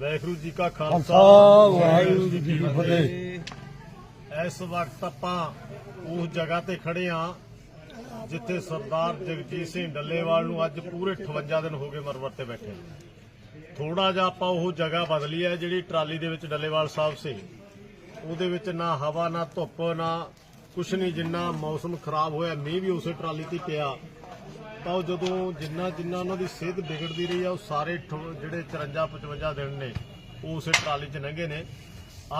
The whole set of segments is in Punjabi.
ਵਾਹਿਗੁਰੂ ਜੀ ਕਾ ਖਾਲਸਾ ਵਾਹਿਗੁਰੂ ਜੀ ਕੀ ਫਤਿਹ। ਇਸ ਵਕਤ ਆਪਾਂ ਉਸ ਜਗ੍ਹਾ ਤੇ ਖੜੇ ਆ ਜਿੱਥੇ ਸਰਦਾਰ ਜਗਜੀਤ ਸਿੰਘ ਡੱਲੇਵਾਲ ਨੂੰ ਅੱਜ ਪੂਰੇ 58 ਦਿਨ ਹੋ ਗਏ ਮਰਵਰ ਤੇ ਬੈਠੇ ਥੋੜਾ ਜਿਹਾ ਆਪਾਂ ਉਹ ਜਗ੍ਹਾ ਬਦਲੀ ਹੈ ਜਿਹੜੀ ਟਰਾਲੀ ਦੇ ਵਿੱਚ ਡੱਲੇਵਾਲ ਸਾਹਿਬ ਸੀ। ਉਹਦੇ ਵਿੱਚ ਨਾ ਹਵਾ ਨਾ ਧੁੱਪ ਨਾ ਕੁਛ ਨਹੀਂ ਜਿੰਨਾ ਮੌਸਮ ਖਰਾਬ ਹੋਇਆ ਮੀਂਹ ਵੀ ਉਸੇ ਟਰਾਲੀ ਤੇ ਪਿਆ। ਤਾਂ ਉਹ ਜਦੋਂ ਜਿੰਨਾ ਜਿੰਨਾ ਉਹਨਾਂ ਦੀ ਸਿਹਤ ਵਿਗੜਦੀ ਰਹੀ ਆ, ਉਹ ਸਾਰੇ ਠੋ- ਜਿਹੜੇ 54 55 ਦਿਨ ਨੇ, ਉਹ ਉਸੇ ਟਰਾਲੀ 'ਚ ਲੰਘੇ ਨੇ।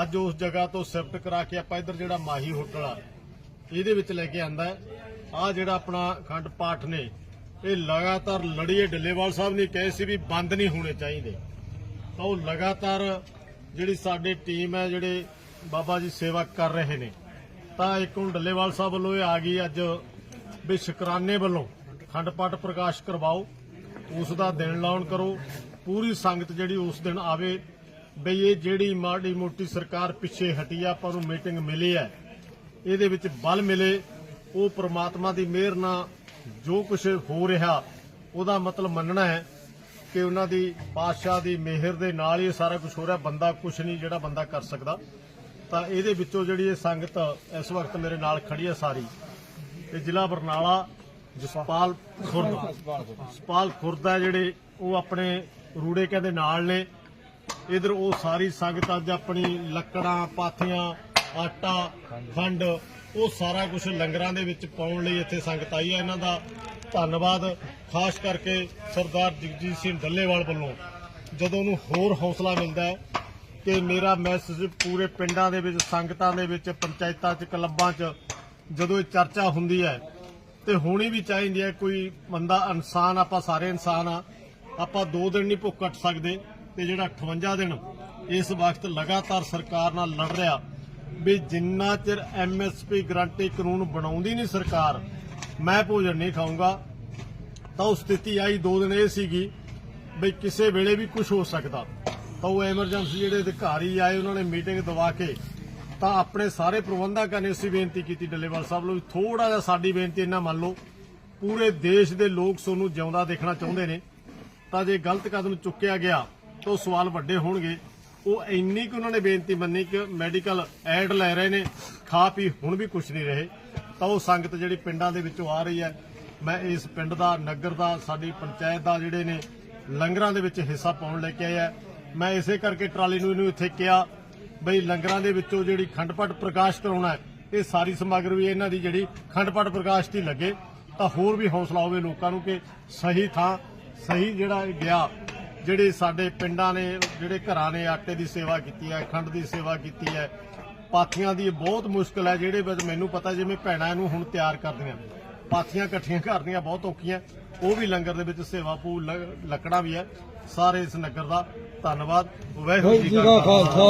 ਅੱਜ ਉਸ ਜਗ੍ਹਾ ਤੋਂ ਸ਼ਿਫਟ ਕਰਾ ਕੇ ਆਪਾਂ ਇੱਧਰ ਜਿਹੜਾ ਮਾਹੀ ਹੋਟਲ ਆ, ਇਹਦੇ ਵਿੱਚ ਲੈ ਕੇ ਆਂਦਾ ਆ ਜਿਹੜਾ ਆਪਣਾ ਖੰਡ ਪਾਠ ਨੇ, ਇਹ ਲਗਾਤਾਰ ਲੜੀਏ ਡੱਲੇਵਾਲ ਸਾਹਿਬ ਨੇ ਕਹੇ ਸੀ ਵੀ ਬੰਦ ਨਹੀਂ ਹੋਣੇ ਚਾਹੀਦੇ। ਤਾਂ ਉਹ ਲਗਾਤਾਰ ਜਿਹੜੀ ਸਾਡੀ ਟੀਮ ਹੈ, ਜਿਹੜੇ ਬਾਬਾ ਜੀ ਸੇਵਾ ਕਰ ਰਹੇ ਨੇ, ਤਾਂ ਇੱਕ ਹੁਣ ਡੱਲੇਵਾਲ ਸਾਹਿਬ ਵੱਲੋਂ ਇਹ ਆ ਗਈ ਅੱਜ ਵੀ ਸ਼ੁਕਰਾਨੇ ਵੱਲੋਂ ਖੰਡ ਪਾਠ ਪ੍ਰਕਾਸ਼ ਕਰਵਾਓ, ਉਸ ਦਾ ਦਿਨ ਲਾਉਣ ਕਰੋ, ਪੂਰੀ ਸੰਗਤ ਜਿਹੜੀ ਉਸ ਦਿਨ ਆਵੇ, ਬਈ ਇਹ ਜਿਹੜੀ ਮਾੜੀ ਮੋਟੀ ਸਰਕਾਰ ਪਿੱਛੇ ਹਟੀ ਆ, ਆਪਾਂ ਨੂੰ ਮੀਟਿੰਗ ਮਿਲੀ ਹੈ, ਇਹਦੇ ਵਿੱਚ ਬਲ ਮਿਲੇ, ਉਹ ਪ੍ਰਮਾਤਮਾ ਦੀ ਮਿਹਰ ਨਾਲ ਜੋ ਕੁਝ ਹੋ ਰਿਹਾ, ਉਹਦਾ ਮਤਲਬ ਮੰਨਣਾ ਹੈ ਕਿ ਉਹਨਾਂ ਦੀ ਪਾਤਸ਼ਾਹ ਦੀ ਮਿਹਰ ਦੇ ਨਾਲ ਹੀ ਸਾਰਾ ਕੁਝ ਹੋ ਰਿਹਾ, ਬੰਦਾ ਕੁਝ ਨਹੀਂ ਜਿਹੜਾ ਬੰਦਾ ਕਰ ਸਕਦਾ। ਤਾਂ ਇਹਦੇ ਵਿੱਚੋਂ ਜਿਹੜੀ ਇਹ ਸੰਗਤ ਇਸ ਵਕਤ ਮੇਰੇ ਨਾਲ ਖੜੀ ਹੈ ਸਾਰੀ ਤੇ ਜ਼ਿਲ੍ਹਾ ਬਰਨਾਲਾ ਜਸਪਾਲ ਖੁਰਦ। ਜਸਪਾਲ ਖੁਰਦ ਹੈ ਜਿਹੜੇ ਉਹ ਆਪਣੇ ਰੂੜੇ ਕਹਿੰਦੇ ਨਾਲ ਨੇ। ਇਧਰ ਉਹ ਸਾਰੀ ਸੰਗਤ ਅੱਜ ਆਪਣੀ ਲੱਕੜਾਂ, ਪਾਥੀਆਂ, ਆਟਾ, ਖੰਡ, ਉਹ ਸਾਰਾ ਕੁਝ ਲੰਗਰਾਂ ਦੇ ਵਿੱਚ ਪਾਉਣ ਲਈ ਇੱਥੇ ਸੰਗਤ ਆਈ ਹੈ ਇਹਨਾਂ ਦਾ ਧੰਨਵਾਦ। ਖਾਸ ਕਰਕੇ ਸਰਦਾਰ ਜਗਜੀਤ ਸਿੰਘ ਡੱਲੇਵਾਲ ਵੱਲੋਂ। ਜਦੋਂ ਉਹਨੂੰ ਹੋਰ ਹੌਸਲਾ ਮਿਲਦਾ ਹੈ ਕਿ ਮੇਰਾ ਮੈਸੇਜ ਪੂਰੇ ਪਿੰਡਾਂ ਦੇ ਵਿੱਚ, ਸੰਗਤਾਂ ਦੇ ਵਿੱਚ, ਪੰਚਾਇਤਾਂ 'ਚ, ਕਲੱਬਾਂ 'ਚ ਜਦੋਂ ਇਹ ਚਰਚਾ ਹੁੰਦੀ ਹੈ ਤੇ ਹੋਣੀ ਵੀ ਚਾਹੀਦੀ ਹੈ ਕੋਈ ਬੰਦਾ ਇਨਸਾਨ, ਆਪਾਂ ਸਾਰੇ ਇਨਸਾਨ ਆ ਆਪਾਂ 2 ਦਿਨ ਨਹੀਂ ਭੁੱਖ ਕੱਟ ਸਕਦੇ ਤੇ ਜਿਹੜਾ 58 ਦਿਨ ਇਸ ਵਕਤ ਲਗਾਤਾਰ ਸਰਕਾਰ ਨਾਲ ਲੜ ਰਿਹਾ ਵੀ ਜਿੰਨਾ ਚਿਰ ਐਮਐਸਪੀ ਗਰੰਟੀ ਕਾਨੂੰਨ ਬਣਾਉਂਦੀ ਨਹੀਂ ਸਰਕਾਰ, ਮੈਂ ਭੋਜਨ ਨਹੀਂ ਖਾਊਂਗਾ। ਤਾਂ ਉਹ ਸਥਿਤੀ ਆਈ 2 ਦਿਨ ਇਹ ਸੀਗੀ ਵੀ ਕਿਸੇ ਵੇਲੇ ਵੀ ਕੁਝ ਹੋ ਸਕਦਾ। ਤਾਂ ਉਹ ਐਮਰਜੈਂਸੀ ਜਿਹੜੇ ਅਧਿਕਾਰੀ ਆਏ, ਉਹਨਾਂ ਨੇ ਮੀਟਿੰਗ ਦਵਾ ਕੇ ਤਾਂ ਆਪਣੇ ਸਾਰੇ ਪ੍ਰਬੰਧਕਾਂ ਨੇ ਅਸੀਂ ਬੇਨਤੀ ਕੀਤੀ ਡੱਲੇਵਾਲ ਸਾਹਿਬ ਨੂੰ ਥੋੜਾ ਜਿਹਾ ਸਾਡੀ ਬੇਨਤੀ ਇਹਨਾਂ ਮੰਨ ਲਓ, ਪੂਰੇ ਦੇਸ਼ ਦੇ ਲੋਕ ਸੋਨੂੰ ਜਿਉਂਦਾ ਦੇਖਣਾ ਚਾਹੁੰਦੇ ਨੇ। ਤਾਂ ਜੇ ਗਲਤ ਕਦਮ ਚੁੱਕਿਆ ਗਿਆ ਤਾਂ ਉਹ ਸਵਾਲ ਵੱਡੇ ਹੋਣਗੇ। ਉਹ ਇੰਨੀ ਕਿ ਉਹਨਾਂ ਨੇ ਬੇਨਤੀ ਮੰਨੀ ਕਿ ਮੈਡੀਕਲ ਐਡ ਲੈ ਰਹੇ ਨੇ, ਖਾ ਪੀ ਹੁਣ ਵੀ ਕੁਝ ਨਹੀਂ ਰਹੇ। ਤਾਂ ਉਹ ਸੰਗਤ ਜਿਹੜੀ ਪਿੰਡਾਂ ਦੇ ਵਿੱਚੋਂ ਆ ਰਹੀ ਹੈ, ਮੈਂ ਇਸ ਪਿੰਡ ਦਾ, ਨਗਰ ਦਾ, ਸਾਡੀ ਪੰਚਾਇਤ ਦਾ ਜਿਹੜੇ ਨੇ ਲੰਗਰਾਂ ਦੇ ਵਿੱਚ ਹਿੱਸਾ ਪਾਉਣ ਲੈ ਕੇ ਆਇਆ। ਮੈਂ ਇਸੇ ਕਰਕੇ ਟਰਾਲੀ ਨੂੰ ਇਹਨੂੰ ਇੱਥੇ ਕਿਹਾ ਬਈ ਲੰਗਰਾਂ ਦੇ ਵਿੱਚੋਂ ਜਿਹੜੀ ਖੰਡਪਟ ਪ੍ਰਕਾਸ਼ ਕਰਾਉਣਾ ਇਹ ਸਾਰੀ ਸਮੱਗਰੀ ਵੀ ਇਹਨਾਂ ਦੀ ਜਿਹੜੀ ਖੰਡਪਟ ਪ੍ਰਕਾਸ਼ ਦੀ ਲੱਗੇ, ਤਾਂ ਹੋਰ ਵੀ ਹੌਸਲਾ ਹੋਵੇ ਲੋਕਾਂ ਨੂੰ ਕਿ ਸਹੀ ਥਾਂ, ਸਹੀ ਜਿਹੜਾ ਗਿਆ, ਜਿਹੜੇ ਸਾਡੇ ਪਿੰਡਾਂ ਨੇ, ਜਿਹੜੇ ਘਰਾਂ ਨੇ ਆਟੇ ਦੀ ਸੇਵਾ ਕੀਤੀ ਹੈ, ਖੰਡ ਦੀ ਸੇਵਾ ਕੀਤੀ ਹੈ, ਪਾਥੀਆਂ ਦੀ ਬਹੁਤ ਮੁਸ਼ਕਲ ਹੈ, ਜਿਹੜੇ ਵਿੱਚ ਮੈਨੂੰ ਪਤਾ ਜਿਵੇਂ ਭੈਣਾਂ ਨੂੰ ਹੁਣ ਤਿਆਰ ਕਰਦੀਆਂ ਪਾਥੀਆਂ ਇਕੱਠੀਆਂ ਕਰਨੀਆਂ ਬਹੁਤ ਔਖੀਆਂ, ਉਹ ਵੀ ਲੰਗਰ ਦੇ ਵਿੱਚ ਸੇਵਾ ਪੂ ਲ- ਲੱਕੜਾਂ ਵੀ ਹੈ ਸਾਰੇ ਇਸ ਨਗਰ ਦਾ ਧੰਨਵਾਦ। ਵਾਹਿਗੁਰੂ ਜੀ ਕਾ ਖਾਲਸਾ।